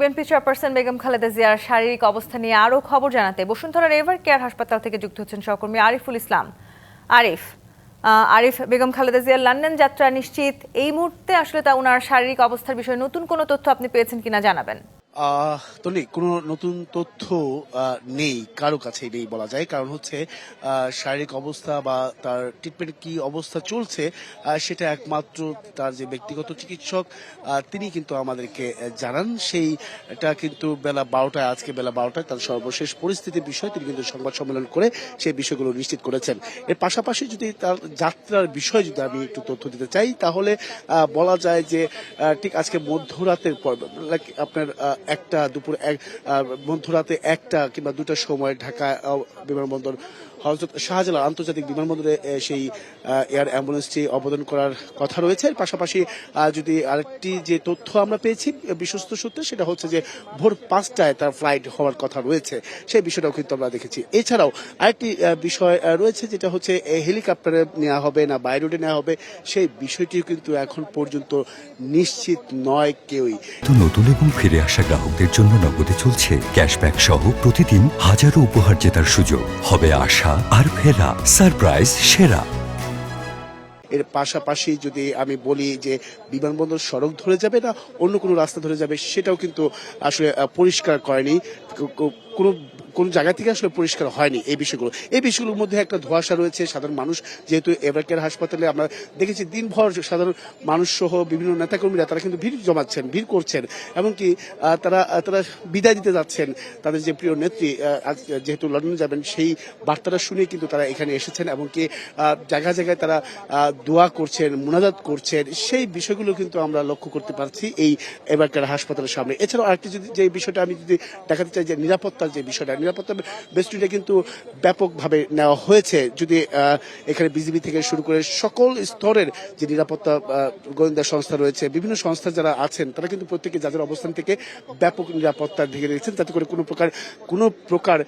BNP chairperson Begum Khaleda জিয়ার শারীরিক অবস্থা নিয়ে আরও খবর জানাতে বসুন্ধরা রেভার কেয়ার হাসপাতাল থেকে যুক্ত হচ্ছেন সহকর্মী আরিফুল ইসলাম। আরিফ আরিফ, বেগম খালেদা জিয়ার লন্ডন যাত্রা নিশ্চিত। এই মুহূর্তে আসলে তা ওনার শারীরিক অবস্থার বিষয়ে নতুন কোনো তথ্য আপনি পেয়েছেন কিনা জানাবেন। তনি কোনো নতুন তথ্য নেই, কারও কাছেই নেই বলা যায়। কারণ হচ্ছে শারীরিক অবস্থা বা তার ট্রিটমেন্ট কি অবস্থা চলছে সেটা একমাত্র তার যে ব্যক্তিগত চিকিৎসক তিনি কিন্তু আমাদেরকে জানান। সেইটা কিন্তু বেলা বারোটায়, আজকে বেলা বারোটায় তার সর্বশেষ পরিস্থিতির বিষয়ে। তিনি কিন্তু সংবাদ সম্মেলন করে সেই বিষয়গুলো নিশ্চিত করেছেন। এর পাশাপাশি যদি তার যাত্রার বিষয়ে যদি আমি একটু তথ্য দিতে চাই, তাহলে বলা যায় যে ঠিক আজকে মধ্যরাতের পর, like আপনার একটা দুপুর এক মধ্যরাতে একটা কিংবা দুটার সময় ঢাকা বিমানবন্দর, হজরত শাহজালাল আন্তর্জাতিক বিমানবন্দরে সেই এয়ার অ্যাম্বুলেন্সটি অবদান করার কথা রয়েছে। এর পাশাপাশি যদি আরেকটি যে তথ্য আমরা পেয়েছি, বিশ্বস্ত সূত্রে, সেটা হচ্ছে যে ভোর পাঁচটায় তার ফ্লাইট হওয়ার কথা রয়েছে। সেই বিষয়টাও কিন্তু আমরা দেখেছি। এছাড়াও আরেকটি বিষয় রয়েছে, যেটা হচ্ছে হেলিকপ্টারে নেওয়া হবে না, বাই রোডে নেওয়া হবে, সেই বিষয়টিও কিন্তু এখন পর্যন্ত নিশ্চিত নয় কেউই। নতুন এবং ফিরে আসা গ্রাহকদের জন্য নগদে চলছে ক্যাশব্যাক সহ প্রতিদিন হাজারো উপহার জেতার সুযোগ। হবে আশা আর ফেরা, সারপ্রাইজ, সেরা। এর পাশাপাশি যদি আমি বলি যে বিমানবন্দর সড়ক ধরে যাবে না, অন্য কোনো রাস্তা ধরে যাবে, সেটাও কিন্তু আসলে পরিষ্কার করেনি। কোনো, কোন জায়গা থেকে আসলে পরিষ্কার হয়নি এই বিষয়গুলো। এই বিষয়গুলোর মধ্যে একটা ধোঁয়াশা রয়েছে, সাধারণ মানুষ যেহেতু এভারকেয়ার হাসপাতালে আমরা দেখেছি দিনভর সাধারণ মানুষ সহ বিভিন্ন নেতাকর্মীরা তারা কিন্তু ভিড় জমাচ্ছেন, ভিড় করছেন, এমনকি তারা তারা বিদায় দিতে যাচ্ছেন। তাদের যে প্রিয় নেত্রী যেহেতু লন্ডনে যাবেন, সেই বার্তাটা শুনে কিন্তু তারা এখানে এসেছেন, এমনকি জায়গায় জায়গায় তারা দোয়া করছেন, মোনাজাত করছেন, সেই বিষয়গুলো কিন্তু আমরা লক্ষ্য করতে পারছি এই এবারকার হাসপাতালের সামনে। এছাড়াও আরেকটি যদি, যে বিষয়টা আমি যদি দেখাতে চাই যে নিরাপত্তার যে বিষয়টা, নিরাপত্তা বেষ্টনীটা কিন্তু ব্যাপকভাবে নেওয়া হয়েছে। যদি এখানে বিজিবি থেকে শুরু করে সকল স্তরের যে নিরাপত্তা গোয়েন্দা সংস্থা রয়েছে, বিভিন্ন সংস্থা যারা আছেন, তারা কিন্তু প্রত্যেকে যাদের অবস্থান থেকে ব্যাপক নিরাপত্তার দিকে রেখেছেন যাতে করে কোনো প্রকার কোনো প্রকার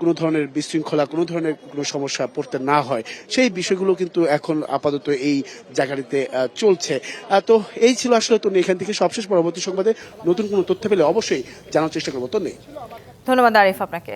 কোনো ধরনের বিশৃঙ্খলা, কোনো ধরনের কোনো সমস্যা পড়তে না হয়। সেই বিষয়গুলো কিন্তু এখন আপাতত এই জায়গাটিতে চলছে। তো এই ছিল আসলে তো এখান থেকে সবশেষ পরবর্তী সংবাদে। নতুন কোনো তথ্য পেলে অবশ্যই জানার চেষ্টা করব। তো নেই। ধন্যবাদ আরিফ আপনাকে।